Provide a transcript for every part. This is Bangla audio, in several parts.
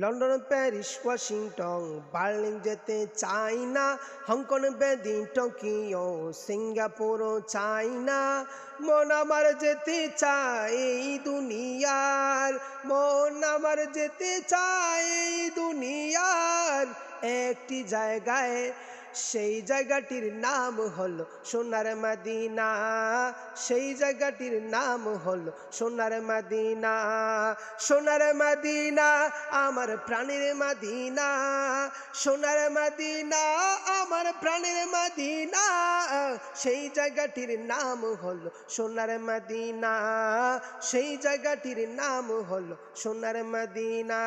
লন্ডন, প্যারিস, ওয়াশিংটন, বার্লিন যেতে চাই না হংকং বেদিন টোকিও সিঙ্গাপুর চাই না মন আমার যেতে চায় এই দুনিয়ার, মন আমার যেতে চায় এই দুনিয়ার। একটি জায়গায় সেই জায়গাটির নাম হলো সোনার মাদিনা। সেই জায়গাটির নাম হলো সোনার মাদিনা। সোনার মাদিনা আমার প্রাণের মাদিনা। সোনার মাদিনা আমার প্রাণের মাদিনা। সেই জায়গাটির নাম হলো সোনার মাদিনা। সেই জায়গাটির নাম হলো সোনার মাদিনা।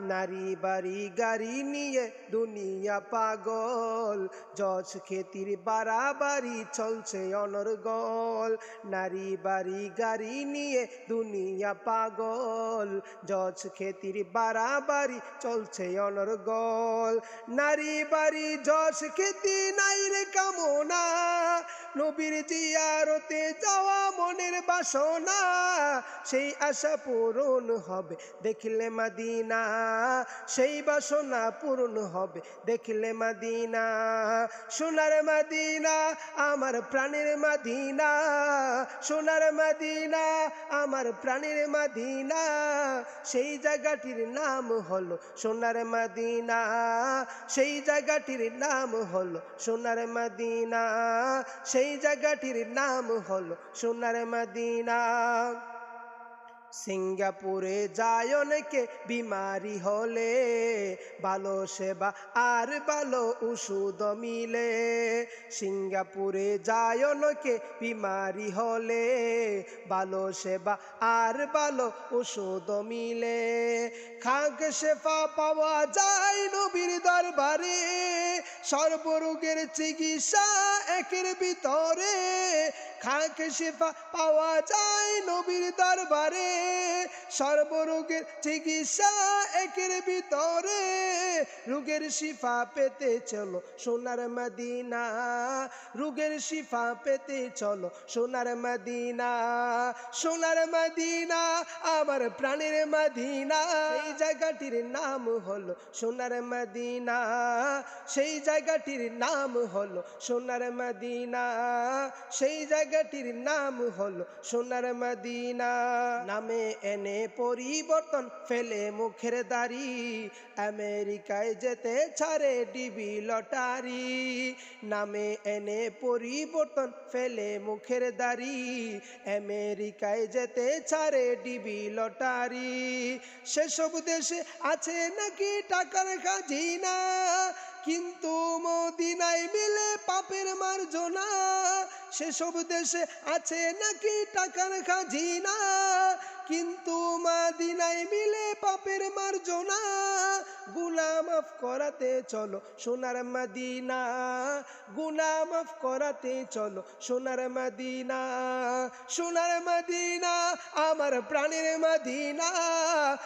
নারী বাড়ি গাড়ি নিয়ে দুনিয়া পাগল। জজ খেতির বাড়াবাড়ি চলছে অনর্গল। নারী বাড়ি গাড়ি নিয়ে দুনিয়া পাগল। জজ খেতির বাড়াবাড়ি চলছে অনর্গল। নারী বাড়ি জজ খেতি নাই রে কামনা। নবীর জিয়ারতে যাওয়া মনের বাসনা, সেই আশা পূরণ হবে। দেখলে মাদিনা, সেই বাসনা পূরণ হবে। দেখলে মাদিনা, সোনার মাদিনা, আমার প্রাণের মাদিনা, সোনার মাদিনা। আমার প্রাণের মাদিনা। সেই জায়গাটির নাম হলো সোনার মাদিনা। সেই জায়গাটির নাম হলো সোনার মাদিনা। সেই জায়গাটির নাম হলো সোনার মাদিনা। সিঙ্গাপুরে যায় অনেকে, বিমারি হলে। ভালো সেবা আর ভালো ওষুধ মিলে। সিঙ্গাপুরে যায় অনেকে, বিমারি হলে। ভালো সেবা আর ভালো ওষুধ মিলে। খাক শেফা পাওয়া যায় নবীর দরবারে। সর্বরোগের চিকিৎসা একের ভিতরে। খাক শেফা পাওয়া যায় নবীর দরবারে। সর্বরোগের চিকিৎসা একের ভিতরে। রোগের শিফা পেতে চলো, সোনার মদিনা। রোগের শিফা পেতে চলো, সোনার মদিনা। সোনার মদিনা, আমার প্রাণের মদিনা। এই জায়গাটির নাম হলো সোনার মদিনা। সেই জায়গাটির নাম হলো সোনার মদিনা। সেই জায়গাটির নাম হলো সোনার মদিনা। নামে এনে পরিবর্তন ফেলে মুখের দাড়ি। আমেরিকায় যেতে ছাড়ে ডিবি লটারি। নামে এনে পরিবর্তন ফেলে মুখের দাড়ি। আমেরিকায় যেতে ছাড়ে ডিবি লটারি। সেসব দেশে আছে নাকি টাকার খাজিনা? কিন্তু মদিনায় মিলে পাপের মার্জনা। সেসব দেশে আছে নাকি টাকার খাজিনা? কিন্তু মাদিনায় মিলে পাপের মার্জনা। গুনা মাফ করাতে চলো সোনার মাদিনা। গুনা মাফ করাতে চলো সোনার মাদিনা। সোনার মাদিনা আমার প্রাণের মাদিনা।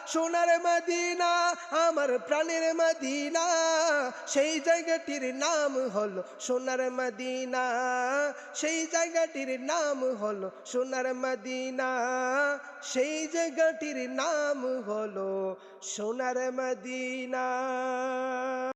সোনার মাদিনা আমার প্রাণের মাদিনা। সেই জায়গাটির নাম হলো সোনার মাদিনা। সেই জায়গাটির নাম হলো সোনার মাদিনা। সেই জায়গাটির নাম হলো সোনার মদিনা।